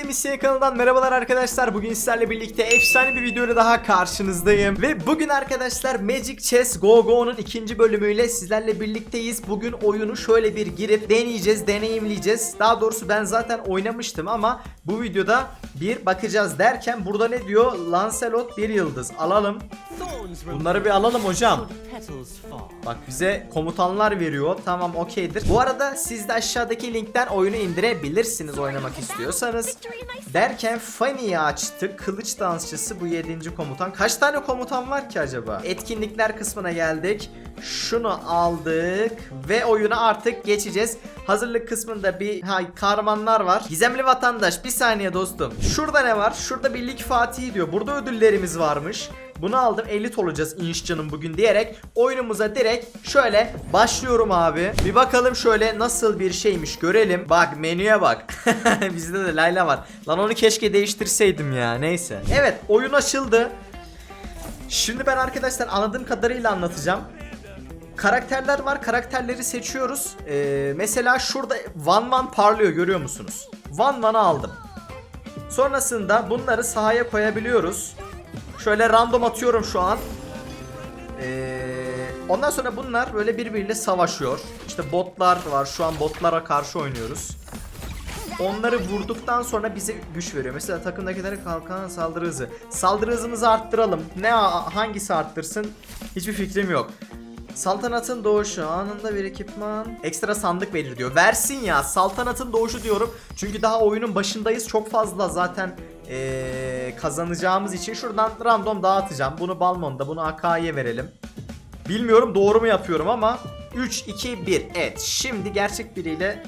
Hepinize Misya kanalından merhabalar arkadaşlar. Bugün sizlerle birlikte efsane bir videoyla daha karşınızdayım. Ve bugün arkadaşlar Magic Chess Go Go'nun ikinci bölümüyle sizlerle birlikteyiz. Bugün oyunu şöyle bir girip deneyeceğiz, deneyimleyeceğiz. Daha doğrusu ben zaten oynamıştım ama bu videoda bir bakacağız derken burada ne diyor? Lancelot bir yıldız. Alalım. Bunları bir alalım hocam. Bak bize komutanlar veriyor. Tamam okeydir. Bu arada siz de aşağıdaki linkten oyunu indirebilirsiniz oynamak istiyorsanız. Derken Fanny'yi açtık. Kılıç dansçısı bu 7. komutan. Kaç tane komutan var ki acaba? Etkinlikler kısmına geldik. Şunu aldık ve oyuna artık geçeceğiz. Hazırlık kısmında bir ha, kahramanlar var. Gizemli vatandaş bir saniye dostum. Şurada ne var? Şurada bir lig Fatih diyor. Burada ödüllerimiz varmış. Bunu aldım elit olacağız inş canım bugün diyerek oyunumuza direkt şöyle başlıyorum abi. Bir bakalım şöyle nasıl bir şeymiş görelim. Bak menüye bak. Bizde de Layla var. Lan onu keşke değiştirseydim ya neyse. Evet oyun açıldı. Şimdi ben arkadaşlar anladığım kadarıyla anlatacağım. Karakterler var. Karakterleri seçiyoruz. Ee, mesela şurada Van Van parlıyor görüyor musunuz? Van Van'ı aldım. Sonrasında bunları sahaya koyabiliyoruz. Şöyle random atıyorum şu an. Ee, ondan sonra bunlar böyle birbiriyle savaşıyor. İşte botlar var. Şu an botlara karşı oynuyoruz. Onları vurduktan sonra bize güç veriyor. Mesela takımdakilere kalkan saldırı hızı. Saldırı hızımızı arttıralım. Ne hangisi arttırsın? Hiçbir fikrim yok. Saltanatın doğuşu anında bir ekipman ekstra sandık verir diyor. Versin ya saltanatın doğuşu diyorum. Çünkü daha oyunun başındayız. Çok fazla zaten ee, kazanacağımız için şuradan random dağıtacağım. Bunu Balmon'da bunu Akai'ye verelim. Bilmiyorum doğru mu yapıyorum ama 3, 2, 1. Evet şimdi gerçek biriyle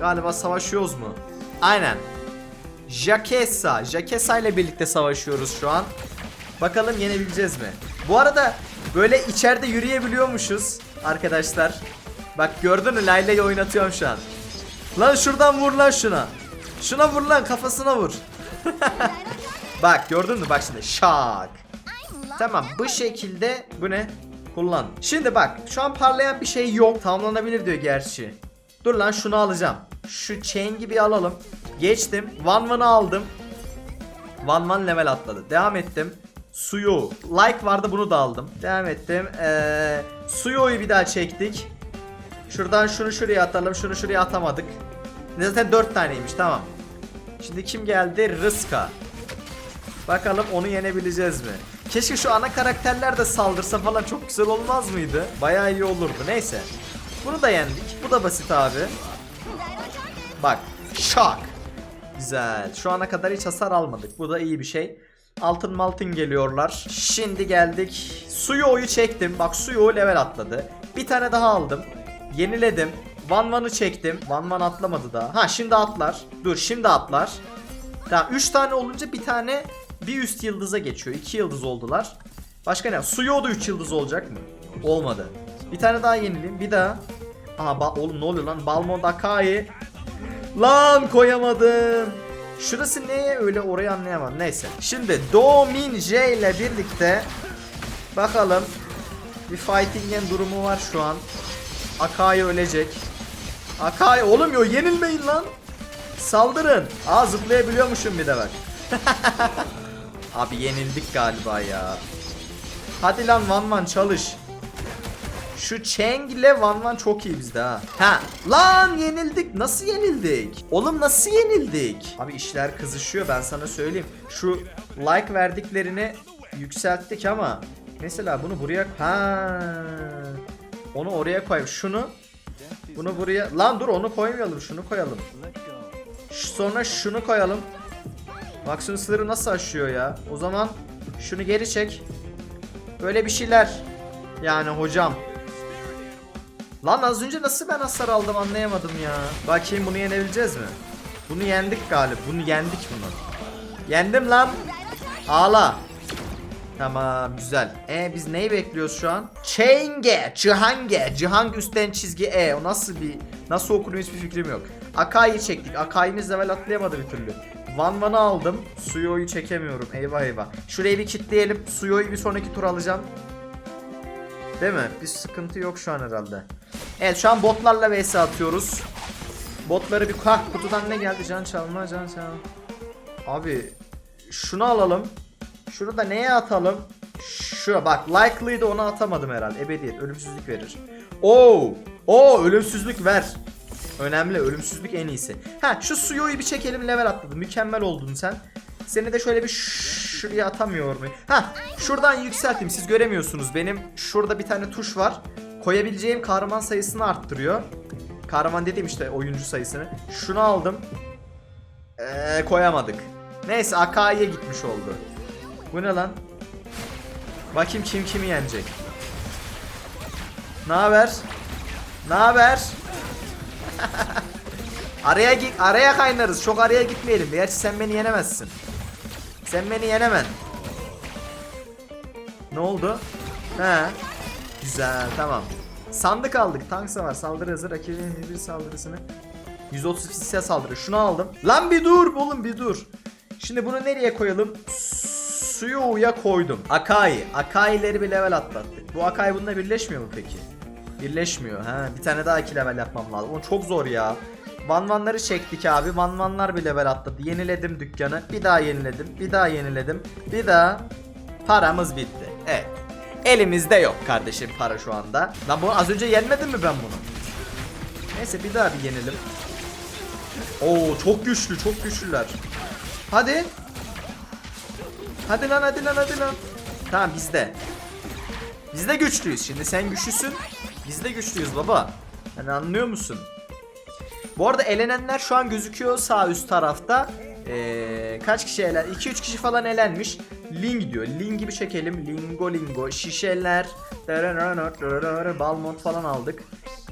galiba savaşıyoruz mu? Aynen. Jakesa. Jakesa ile birlikte savaşıyoruz şu an. Bakalım yenebileceğiz mi? Bu arada böyle içeride yürüyebiliyormuşuz arkadaşlar. Bak gördün mü Layla'yı oynatıyorum şu an. Lan şuradan vur lan şuna. Şuna vur lan kafasına vur. bak gördün mü bak şimdi şak. Tamam bu şekilde bu ne? Kullan. Şimdi bak şu an parlayan bir şey yok. Tamamlanabilir diyor gerçi. Dur lan şunu alacağım. Şu chain gibi alalım. Geçtim. Van Van'ı aldım. Van Van level atladı. Devam ettim. Suyu. Like vardı bunu da aldım. Devam ettim. Ee, Suyo'yu bir daha çektik. Şuradan şunu şuraya atalım. Şunu şuraya atamadık. Zaten 4 taneymiş tamam. Şimdi kim geldi? Rıska. Bakalım onu yenebileceğiz mi? Keşke şu ana karakterler de saldırsa falan çok güzel olmaz mıydı? Bayağı iyi olurdu. Neyse. Bunu da yendik. Bu da basit abi. Bak. Şak. Güzel. Şu ana kadar hiç hasar almadık. Bu da iyi bir şey. Altın maltın geliyorlar. Şimdi geldik. Suyo'yu çektim. Bak Suyo level atladı. Bir tane daha aldım. Yeniledim. Van Van'ı çektim. Van Van atlamadı daha. Ha şimdi atlar. Dur şimdi atlar. Tamam 3 tane olunca bir tane bir üst yıldıza geçiyor. 2 yıldız oldular. Başka ne? Suyo da 3 yıldız olacak mı? Olmadı. Bir tane daha yenileyim. Bir daha. Aha ba- oğlum ne oluyor lan? Balmond Akai. Lan koyamadım. Şurası neye öyle orayı anlayamadım. Neyse. Şimdi Domin J ile birlikte bakalım bir fighting game durumu var şu an. Akai ölecek. Akai oğlum yo yenilmeyin lan. Saldırın. Aa zıplayabiliyormuşum bir de bak. Abi yenildik galiba ya. Hadi lan Van Van çalış. Şu Cheng ile Van Van çok iyi bizde ha. Ha. Lan yenildik. Nasıl yenildik? Oğlum nasıl yenildik? Abi işler kızışıyor ben sana söyleyeyim. Şu like verdiklerini yükselttik ama mesela bunu buraya ha onu oraya koy. Şunu bunu buraya lan dur onu koymayalım. Şunu koyalım. Sonra şunu koyalım. Maksimum sınırı nasıl aşıyor ya? O zaman şunu geri çek. Böyle bir şeyler. Yani hocam. Lan az önce nasıl ben hasar aldım anlayamadım ya. Bakayım bunu yenebileceğiz mi? Bunu yendik galiba. Bunu yendik bunu. Yendim lan. Ağla. Tamam güzel. E biz neyi bekliyoruz şu an? Çenge, Cihange, Cihang üstten çizgi E. O nasıl bir nasıl okunuyor hiçbir fikrim yok. Akai'yi çektik. Akai'miz level atlayamadı bir türlü. Van Van'ı aldım. Suyo'yu çekemiyorum. Eyvah eyvah. Şurayı bir kilitleyelim. Suyo'yu bir sonraki tur alacağım. Değil mi? Bir sıkıntı yok şu an herhalde. Evet şu an botlarla vs atıyoruz. Botları bir hah kutudan ne geldi? Can çalma, can çalma. Abi şunu alalım. Şunu da neye atalım? Şura bak likely'di onu atamadım herhalde. Ebediyet ölümsüzlük verir. Oo! Oo ölümsüzlük ver. Önemli ölümsüzlük en iyisi. Ha şu suyu bir çekelim level atladı. Mükemmel oldun sen. Seni de şöyle bir şuraya atamıyor mu? Ha şuradan yükselteyim. Siz göremiyorsunuz. Benim şurada bir tane tuş var. Koyabileceğim kahraman sayısını arttırıyor. Kahraman dediğim işte oyuncu sayısını. Şunu aldım. Ee, koyamadık. Neyse Akai'ye gitmiş oldu. Bu ne lan? Bakayım kim kimi yenecek. Ne haber? Ne haber? araya git araya kaynarız. Çok araya gitmeyelim. Gerçi sen beni yenemezsin. Sen beni yenemen. Ne oldu? He. Güzel tamam. Sandık aldık. Tank var. Saldırı hızı rakibinin bir saldırısını 130 fiziksel saldırı. Şunu aldım. Lan bir dur oğlum bir dur. Şimdi bunu nereye koyalım? Suyu'ya koydum. Akai. Akai'leri bir level atlattık. Bu Akai bununla birleşmiyor mu peki? Birleşmiyor. Ha, bir tane daha iki level yapmam lazım. O çok zor ya. Vanvanları çektik abi. Vanvanlar bir level atladı. Yeniledim dükkanı. Bir daha yeniledim. Bir daha yeniledim. Bir daha paramız bitti. Evet. Elimizde yok kardeşim para şu anda. Lan bunu az önce yenmedim mi ben bunu? Neyse bir daha bir yenelim. Oo çok güçlü çok güçlüler. Hadi. Hadi lan hadi lan hadi lan. Tamam bizde. Biz de güçlüyüz. Şimdi sen güçlüsün. Biz de güçlüyüz baba. Yani anlıyor musun? Bu arada elenenler şu an gözüküyor sağ üst tarafta. Ee, kaç kişi elen? 2-3 kişi falan elenmiş. Ling diyor. Ling gibi çekelim. Lingo lingo. Şişeler. Balmont falan aldık.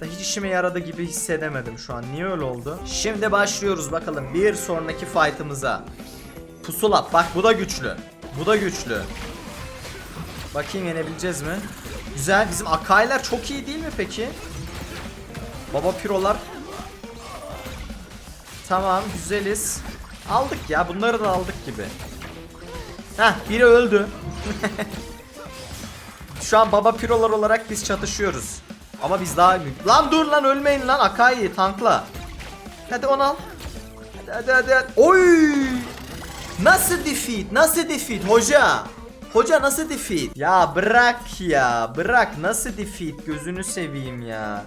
Da hiç işime yaradı gibi hissedemedim şu an. Niye öyle oldu? Şimdi başlıyoruz bakalım bir sonraki fight'ımıza. Pusulat. Bak bu da güçlü. Bu da güçlü. Bakayım yenebileceğiz mi? Güzel. Bizim Akai'ler çok iyi değil mi peki? Baba pirolar. Tamam güzeliz. Aldık ya bunları da aldık gibi. Heh biri öldü. Şu an baba pirolar olarak biz çatışıyoruz. Ama biz daha... Lan dur lan ölmeyin lan Akai tankla. Hadi onu al. Hadi hadi hadi. hadi. Oy! Nasıl defeat? Nasıl defeat hoca? Hoca nasıl defeat? Ya bırak ya. Bırak nasıl defeat? Gözünü seveyim ya.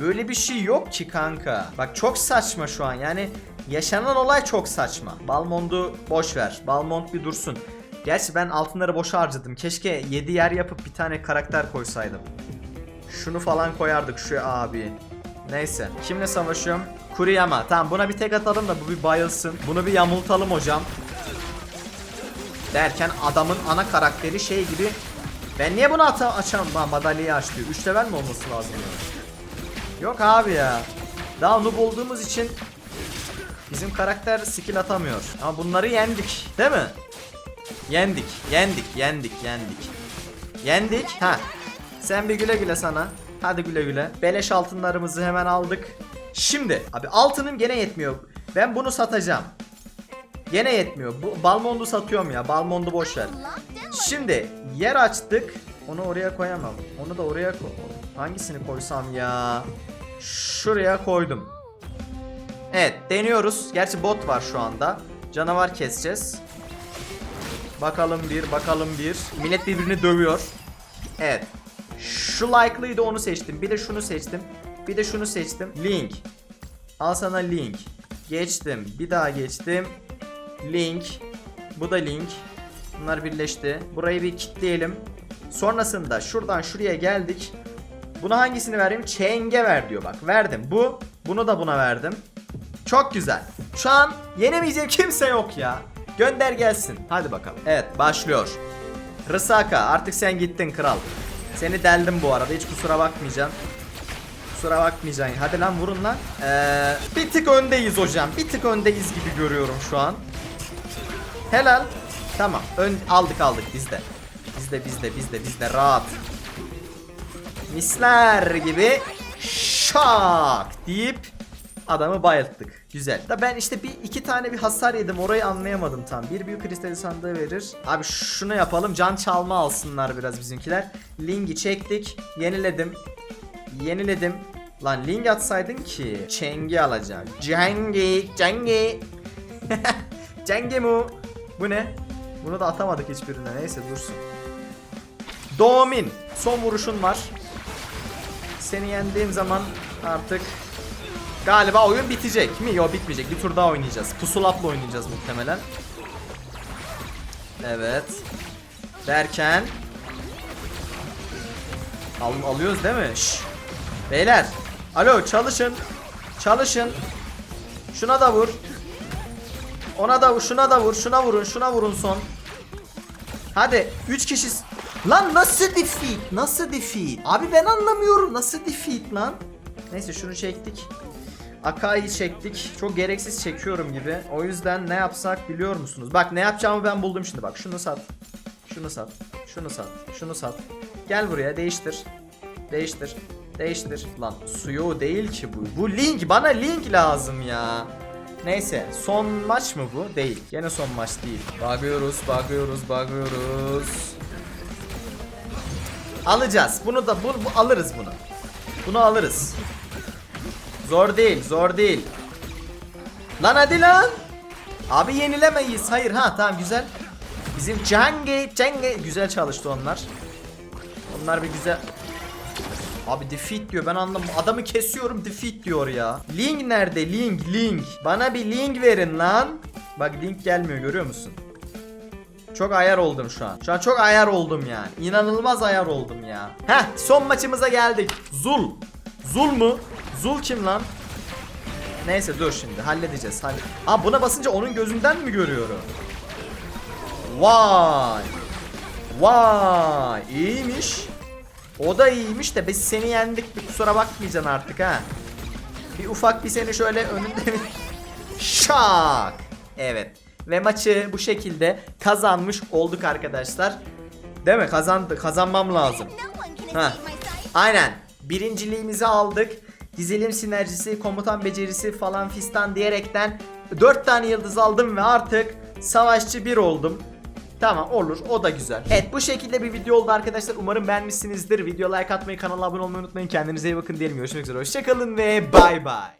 Böyle bir şey yok ki kanka. Bak çok saçma şu an. Yani yaşanan olay çok saçma. Balmond'u boş ver. Balmond bir dursun. Gerçi ben altınları boşa harcadım. Keşke 7 yer yapıp bir tane karakter koysaydım. Şunu falan koyardık şu abi. Neyse. Kimle savaşıyorum? Kuriyama. Tamam buna bir tek atalım da bu bir bayılsın. Bunu bir yamultalım hocam. Derken adamın ana karakteri şey gibi. Ben niye bunu ata açam? Ha, madalyayı aç diyor. 3 level mi olması lazım ya? Yok abi ya. Daha noob olduğumuz için bizim karakter skill atamıyor. Ama bunları yendik. Değil mi? Yendik. Yendik. Yendik. Yendik. Yendik. Ha. Sen bir güle güle sana. Hadi güle güle. Beleş altınlarımızı hemen aldık. Şimdi abi altınım gene yetmiyor. Ben bunu satacağım. Gene yetmiyor. Bu Balmond'u satıyorum ya. Balmond'u boş ver. Şimdi yer açtık. Onu oraya koyamam. Onu da oraya koy. Hangisini koysam ya? Şuraya koydum. Evet deniyoruz. Gerçi bot var şu anda. Canavar keseceğiz. Bakalım bir, bakalım bir. Millet birbirini dövüyor. Evet. Şu likely'ydı onu seçtim. Bir de şunu seçtim. Bir de şunu seçtim. Link. Al sana link. Geçtim. Bir daha geçtim. Link. Bu da link. Bunlar birleşti. Burayı bir kilitleyelim. Sonrasında şuradan şuraya geldik. Buna hangisini vereyim? Çenge ver diyor bak. Verdim. Bu. Bunu da buna verdim. Çok güzel. Şu an yenemeyeceğim kimse yok ya. Gönder gelsin. Hadi bakalım. Evet başlıyor. Rısaka artık sen gittin kral. Seni deldim bu arada hiç kusura bakmayacağım. Kusura bakmayacaksın. Hadi lan vurun lan. Ee, bir tık öndeyiz hocam. Bir tık öndeyiz gibi görüyorum şu an. Helal. Tamam. Ön aldık aldık bizde. Bizde bizde bizde bizde rahat. Misler gibi şak deyip adamı bayılttık. Güzel. Da ben işte bir iki tane bir hasar yedim. Orayı anlayamadım tam. Bir büyük kristal sandığı verir. Abi şunu yapalım. Can çalma alsınlar biraz bizimkiler. Ling'i çektik. Yeniledim. Yeniledim. Lan Ling atsaydın ki. Çengi alacağım. Cengi. Cengi. Cengemu. Bu ne? Bunu da atamadık hiçbirine. Neyse dursun. Domin. Son vuruşun var. Seni yendiğim zaman artık galiba oyun bitecek mi? Yok bitmeyecek. Bir tur daha oynayacağız. Pusulapla oynayacağız muhtemelen. Evet. Derken Al, alıyoruz değil mi? Şş. Beyler. Alo çalışın. Çalışın. Şuna da vur. Ona da vur, şuna da vur, şuna vurun, şuna vurun son. Hadi 3 kişi. Lan nasıl defeat? Nasıl defeat? Abi ben anlamıyorum. Nasıl defeat lan? Neyse şunu çektik. Akai'yi çektik. Çok gereksiz çekiyorum gibi. O yüzden ne yapsak biliyor musunuz? Bak ne yapacağımı ben buldum şimdi bak. Şunu sat. Şunu sat. Şunu sat. Şunu sat. Gel buraya değiştir. Değiştir. Değiştir. Lan suyu değil ki bu. Bu link. Bana link lazım ya. Neyse son maç mı bu? Değil. Gene son maç değil. Bakıyoruz, bakıyoruz, bakıyoruz. Alacağız. Bunu da bu, bu- alırız bunu. Bunu alırız. Zor değil, zor değil. Lan hadi lan. Abi yenilemeyiz. Hayır ha tamam güzel. Bizim Cenge, Cenge güzel çalıştı onlar. Onlar bir güzel. Abi defeat diyor ben anlamadım. Adamı kesiyorum defeat diyor ya. Link nerede? Link, link. Bana bir link verin lan. Bak link gelmiyor görüyor musun? Çok ayar oldum şu an. Şu an çok ayar oldum yani. İnanılmaz ayar oldum ya. Heh son maçımıza geldik. Zul. Zul mu? Zul kim lan? Neyse dur şimdi halledeceğiz. Halle Aa buna basınca onun gözünden mi görüyorum? Vay. Vay. İyiymiş. O da iyiymiş de biz seni yendik bir kusura bakmayacaksın artık ha. Bir ufak bir seni şöyle önünde bir şak. Evet. Ve maçı bu şekilde kazanmış olduk arkadaşlar. Değil mi? Kazandı. Kazanmam lazım. Ha. Aynen. Birinciliğimizi aldık. Dizilim sinerjisi, komutan becerisi falan fistan diyerekten 4 tane yıldız aldım ve artık savaşçı 1 oldum. Tamam olur o da güzel. Evet bu şekilde bir video oldu arkadaşlar. Umarım beğenmişsinizdir. Video like atmayı, kanala abone olmayı unutmayın. Kendinize iyi bakın diyelim. Görüşmek üzere. Hoşçakalın ve bay bay.